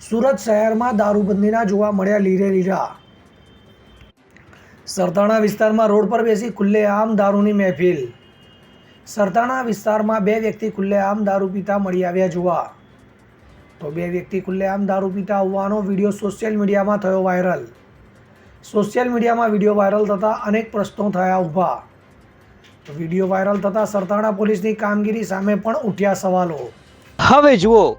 સુરત શહેરમાં દારૂબંધીના જોવા મળ્યા લીરે લીરા. સરતાણા વિસ્તારમાં રોડ પર બેસી ખુલ્લેઆમ દારૂની મહેફિલ. સરતાણા વિસ્તારમાં બે વ્યક્તિ ખુલ્લેઆમ દારૂ પીતા મળી આવ્યા જોવા. તો બે વ્યક્તિ ખુલ્લેઆમ દારૂ પીતા હોવાનો વીડિયો સોશિયલ મીડિયામાં થયો વાયરલ. સોશિયલ મીડિયામાં વીડિયો વાયરલ થતાં અનેક પ્રશ્નો થયા ઊભા. વીડિયો વાયરલ થતાં સરતાણા પોલીસની કામગીરી સામે પણ ઉઠ્યા સવાલો. હવે જુઓ